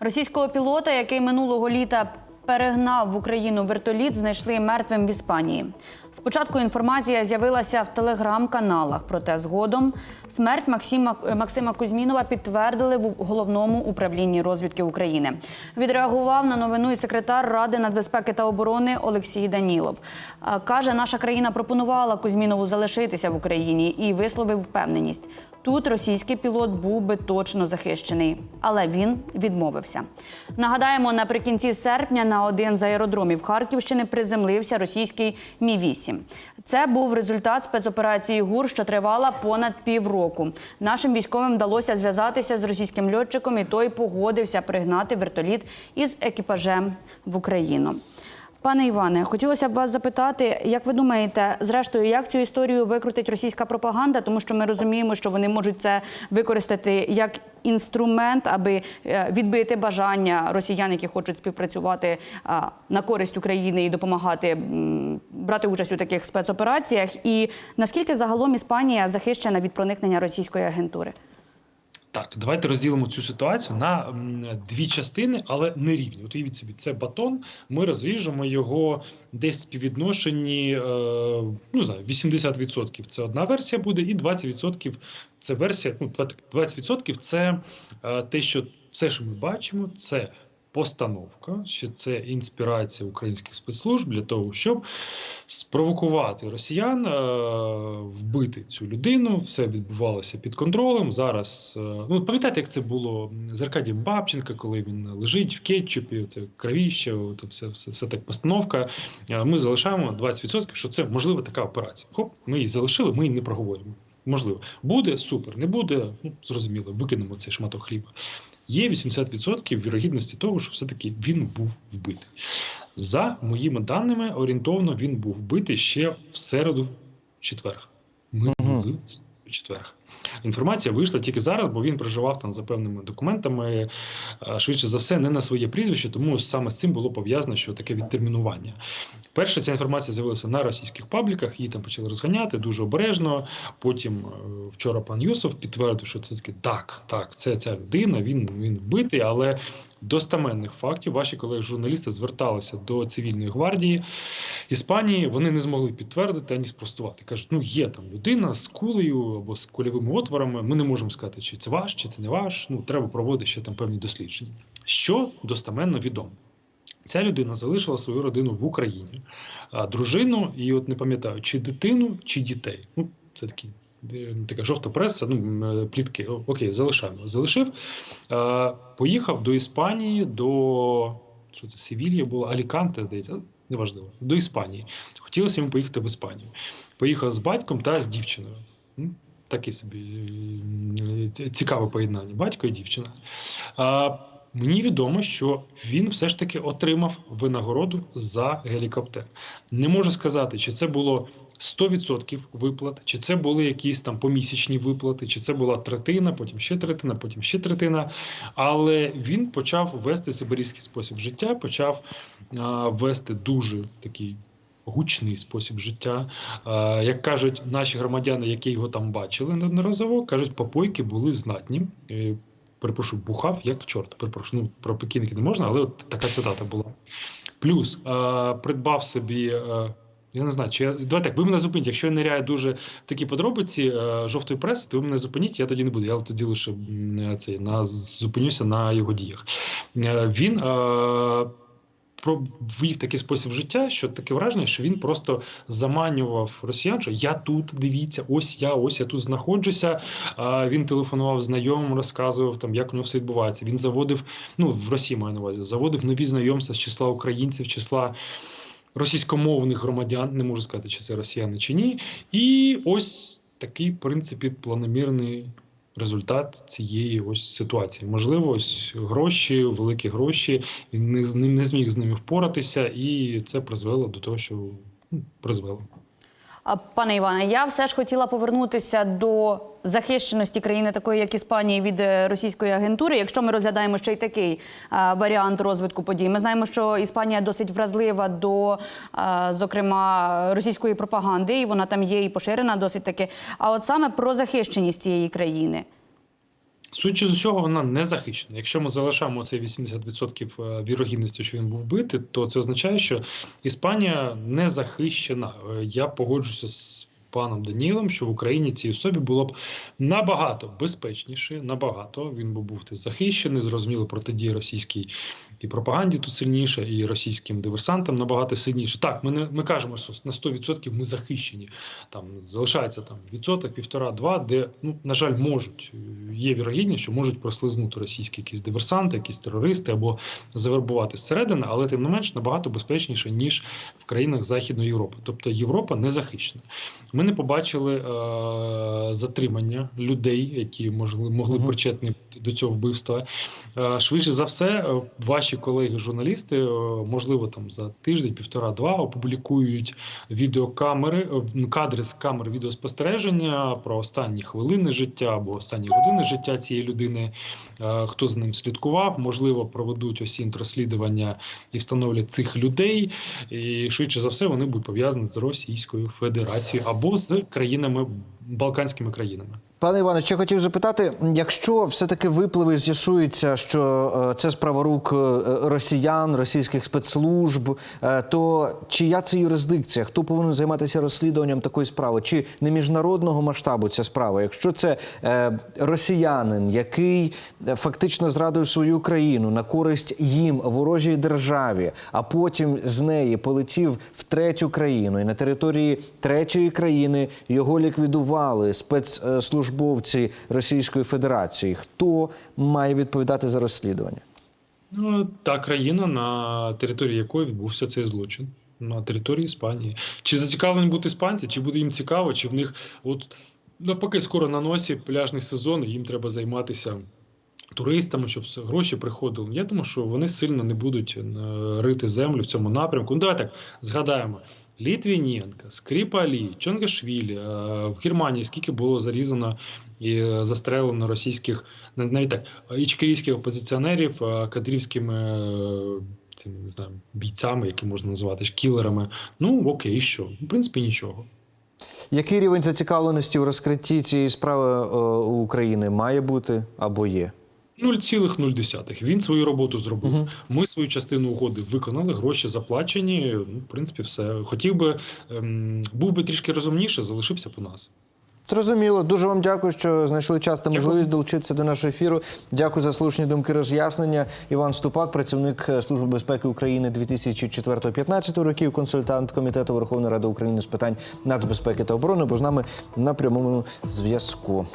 Російського пілота, який минулого літа перегнав в Україну вертоліт, знайшли мертвим в Іспанії. Спочатку інформація з'явилася в телеграм-каналах, проте згодом смерть Максима, Максима Кузьмінова підтвердили в головному управлінні розвідки України. Відреагував на новину і секретар Ради нацбезпеки та оборони Олексій Данілов. Каже, наша країна пропонувала Кузьмінову залишитися в Україні і висловив впевненість. Тут російський пілот був би точно захищений, але він відмовився. Нагадаємо, наприкінці серпня на один з аеродромів Харківщини приземлився російський Мі 8 Це був результат спецоперації ГУР, що тривала понад півроку. Нашим військовим вдалося зв'язатися з російським льотчиком, і той погодився пригнати вертоліт із екіпажем в Україну. Пане Іване, хотілося б вас запитати, як ви думаєте, зрештою, як цю історію викрутить російська пропаганда, тому що ми розуміємо, що вони можуть це використати як інструмент, аби е, відбити бажання росіян, які хочуть співпрацювати на користь України і допомагати брати участь у таких спецопераціях. І наскільки загалом Іспанія захищена від проникнення російської агентури? Так, давайте розділимо цю ситуацію на дві частини, але не рівні. От уявіть собі, це батон. Ми розріжемо його десь в співвідношенні е, ну, знаю, 80% це одна версія буде, і 20% це версія. Ну, 20% це е, те, що все, що ми бачимо, це постановка, що це інспірація українських спецслужб для того, щоб спровокувати росіян, е, вбити цю людину. Все відбувалося під контролем. Зараз е, ну пам'ятаєте, як це було з Аркадієм Бабченка, коли він лежить в кетчупі, це кровіще, от все, все, все так постановка. Е, Ми залишаємо 20%, що це можлива така операція. Хоп, ми її залишили, ми її не проговоримо. Можливо, буде супер, не буде. Ну зрозуміло, викинемо цей шматок хліба. Є 80% вірогідності того, що все-таки він був вбитий. За моїми даними, орієнтовно він був вбитий ще в середу, в четвер. Ми були в четвер. Інформація вийшла тільки зараз, бо він проживав там за певними документами. е, Швидше за все, не на своє прізвище, тому саме з цим було пов'язано, що таке відтермінування. Перше, ця інформація з'явилася на російських пабліках, її там почали розганяти дуже обережно. Потім е, вчора пан Юсов підтвердив, що це таки так, так, це ця людина, він, він вбитий, але достаменних фактів ваші колеги-журналісти зверталися до цивільної гвардії Іспанії. Вони не змогли підтвердити ані спростувати. кажуть, ну є там людина з кулею або з кульовими отворами. Ми не можемо сказати, чи це ваш, чи це не ваш. Ну треба проводити ще там певні дослідження. Що достаменно відомо. Ця людина залишила свою родину в Україні, а дружину, і от не пам'ятаю, чи дитину, чи дітей. Ну, це такі. Така жовта преса, ну е, плітки. Окей, залишаємо. Залишив. Е, поїхав до Іспанії, до що це Севілья було, Аліканте, здається, неважливо, до Іспанії. Хотілося йому поїхати в Іспанію. Поїхав з батьком та з дівчиною. Таке собі е, цікаве поєднання, батько і дівчина. Мені відомо, що він все ж таки отримав винагороду за гелікоптер. Не можу сказати, чи це було 100% виплат, чи це були якісь там помісячні виплати, чи це була третина, потім ще третина, потім ще третина. Але він почав вести сибирійський спосіб життя, почав а, вести дуже такий. Гучний спосіб життя. Е, як кажуть наші громадяни, які його там бачили неодноразово, кажуть, попойки були знатні. Е, перепрошую, бухав як чорт. Перепрошую, ну про покійники не можна, але от така цитата була. Плюс е, придбав собі. Е, я не знаю, чи я давайте так, ви мене зупиніть. Якщо я ниряю дуже такі подробиці е, жовтої преси, то ви мене зупиніть, я тоді не буду. Я тоді лише м, цей на зупинюся на його діях. Е, він е, ввів такий спосіб життя, що таке враження, що він просто заманював росіян, що я тут, дивіться, ось я, ось я тут знаходжуся. Він телефонував знайомим, розказував там, як у нього все відбувається. Він заводив, ну в Росії маю на увазі, заводив нові знайомства з числа українців, числа. Російськомовних громадян, не можу сказати, чи це росіяни чи ні. І ось такий, в принципі, планомірний результат цієї ось ситуації. Можливо, ось гроші, великі гроші. Він не з ним не зміг з ними впоратися, і це призвело до того, що ну, призвело. Пане Іване, я все ж хотіла повернутися до захищеності країни, такої як Іспанії, від е, російської агентури. Якщо ми розглядаємо ще й такий варіант розвитку подій, ми знаємо, що Іспанія досить вразлива до, зокрема, російської пропаганди, і вона там є і поширена досить таки. А от саме про захищеність цієї країни. Судячи з усього, вона не захищена. Якщо ми залишаємо цей 80% вірогідності, що він був битий, то це означає, що Іспанія не захищена. Е, Я погоджуся з паном Данілом, що в Україні цій особі було б набагато безпечніше, набагато він би був захищений, зрозуміло, протидія російській і пропаганді тут сильніше, і російським диверсантам набагато сильніше. Так, ми не ми кажемо, що на 100% ми захищені. Там залишається там відсоток, півтора, два, де ну на жаль, можуть є вірогідність, що можуть прослизнути російські якісь диверсанти, якісь терористи або завербувати зсередини, але тим не менш набагато безпечніше ніж в країнах Західної Європи. Тобто Європа не захищена. Ми не побачили е, затримання людей, які могли, могли Мгм. причетні до цього вбивства. Е, швидше за все, е, ваші колеги-журналісти, е, можливо, там за тиждень, півтора-два, опублікують відеокамери, е, кадри з камер відеоспостереження про останні хвилини життя або останні години життя цієї людини. Е, Хто за ним слідкував, можливо, проведуть осінь розслідування і встановлять цих людей. І швидше за все вони будуть пов'язані з Російською Федерацією або з країнами Балканськими країнами. Пане Іване, ще хотів запитати, якщо все-таки випливе і з'ясується, що е, це справа рук е, росіян, російських спецслужб, е, то чия це юрисдикція? Хто повинен займатися розслідуванням такої справи? Чи не міжнародного масштабу ця справа? Якщо це росіянин, який фактично зрадив свою країну на користь їм, ворожій державі, а потім з неї полетів в третю країну, і на території третьої країни його ліквідували спецслужбовці Російської Федерації. Хто має відповідати за розслідування? Ну, та країна, на території якої відбувся цей злочин. На території Іспанії. Чи зацікавлені бути іспанці, чи буде їм цікаво, чи в них от навпаки скоро на носі пляжний сезон, і їм треба займатися туристами, щоб гроші приходили. Я думаю, що вони сильно не будуть е, рити землю в цьому напрямку. Ну, давай так згадаємо. Літвіненка, Скріпалі, Чонгашвілі. е, В Германії скільки було зарізано і е, застрелено російських, нав- навіть так, ічкерійських опозиціонерів е, кадрівськими цими, не знаю, бійцями, які можна називати ж кілерами. Ну окей, що? В принципі, нічого. Який рівень зацікавленості у розкритті цієї справи України має бути або є? 0,0. Він свою роботу зробив. Мгм. Ми свою частину угоди виконали, гроші заплачені. Ну, в принципі, все. Хотів би, ем, був би трішки розумніше, залишився б у нас. Зрозуміло. Дуже вам дякую, що знайшли час та можливість долучитися до нашого ефіру. Дякую за слушні думки роз'яснення. Іван Ступак, працівник е, Служби безпеки України 2004-2015 років, консультант Комітету Верховної Ради України з питань нацбезпеки та оборони, був з нами на прямому зв'язку.